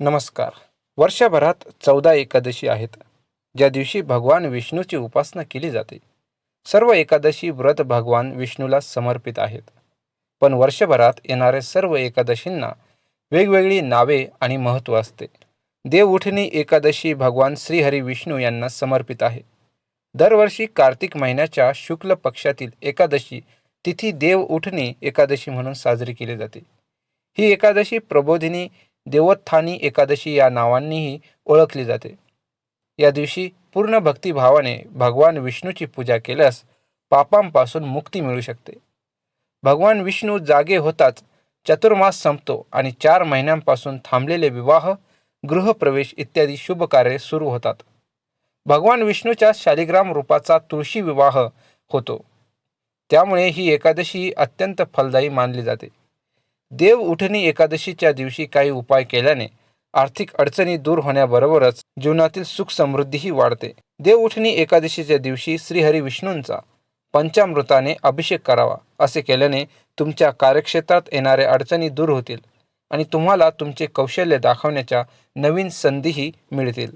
नमस्कार. वर्षभरात चौदा एकादशी आहेत ज्या दिवशी भगवान विष्णूची उपासना केली जाते. सर्व एकादशी व्रत भगवान विष्णूला समर्पित आहेत. पण वर्षभरात येणाऱ्या सर्व एकादशींना वेगवेगळी नावे आणि महत्त्व असते. देवउठणी एकादशी भगवान श्रीहरी विष्णू यांना समर्पित आहे. दरवर्षी कार्तिक महिन्याच्या शुक्ल पक्षातील एकादशी तिथी देवउठणी एकादशी म्हणून साजरी केली जाते. ही एकादशी प्रबोधिनी देवोत्थानी एकादशी या नावांनीही ओळखली जाते. या दिवशी पूर्ण भक्तिभावाने भगवान विष्णूची पूजा केल्यास पापांपासून मुक्ती मिळू शकते. भगवान विष्णू जागे होताच चतुर्मास संपतो आणि चार महिन्यांपासून थांबलेले विवाह गृहप्रवेश इत्यादी शुभ कार्ये सुरू होतात. भगवान विष्णूच्या शालिग्राम रूपाचा तुळशी विवाह होतो. त्यामुळे ही एकादशी अत्यंत फलदायी मानली जाते. देव उठणी एकादशीच्या दिवशी काही उपाय केल्याने आर्थिक अडचणी दूर होण्याबरोबरच जीवनातील सुख समृद्धीही वाढते. देव उठणी एकादशीच्या दिवशी श्रीहरी विष्णूंचा पंचामृताने अभिषेक करावा असे केल्याने तुमच्या कार्यक्षेत्रात येणाऱ्या अडचणी दूर होतील आणि तुम्हाला तुमचे कौशल्य दाखवण्याच्या नवीन संधीही मिळतील.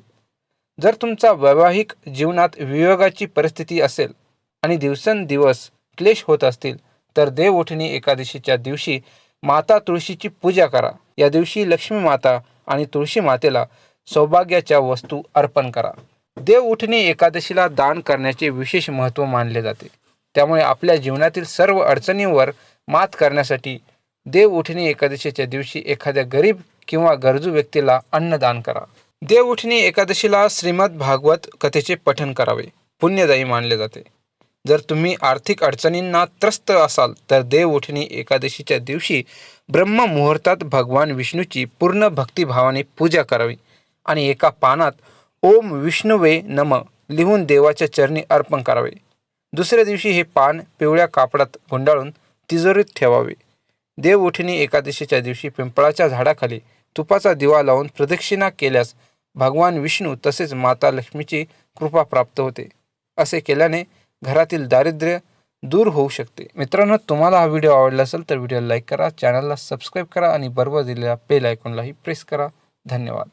जर तुमचा वैवाहिक जीवनात वियोगाची परिस्थिती असेल आणि दिवसेंदिवस क्लेश होत असतील तर देव उठणी एकादशीच्या दिवशी माता तुळशीची पूजा करा. या दिवशी लक्ष्मी माता आणि तुळशी मातेला सौभाग्याच्या वस्तू अर्पण करा. देव उठणे एकादशीला दान करण्याचे विशेष महत्त्व मानले जाते. त्यामुळे आपल्या जीवनातील सर्व अडचणींवर मात करण्यासाठी देव उठणे एकादशीच्या दिवशी एखाद्या गरीब किंवा गरजू व्यक्तीला अन्नदान करा. देव उठणे एकादशीला श्रीमद भागवत कथेचे पठण करावे. पुण्यदायी मानले जाते. जर तुम्ही आर्थिक अडचणींना त्रस्त असाल तर देवउठणी एकादशीच्या दिवशी ब्रह्म मुहूर्तात भगवान विष्णूची पूर्ण भक्तिभावाने पूजा करावी आणि एका पानात ओम विष्णुवे नम लिहून देवाच्या चरणी अर्पण करावे. दुसऱ्या दिवशी हे पान पिवळ्या कापडात गुंडाळून तिजोरीत ठेवावे. देवउठणी एकादशीच्या दिवशी पिंपळाच्या झाडाखाली तुपाचा दिवा लावून प्रदक्षिणा केल्यास भगवान विष्णू तसेच माता लक्ष्मीची कृपा प्राप्त होते. असे केल्याने घरातील दारिद्र्य दूर होऊ शकते. मित्रांनो तुम्हाला हा व्हिडिओ आवडला असेल तर व्हिडिओला लाईक करा चॅनलला सबस्क्राईब करा आणि बरोबर दिलेल्या बेल आयकॉनलाही प्रेस करा. धन्यवाद.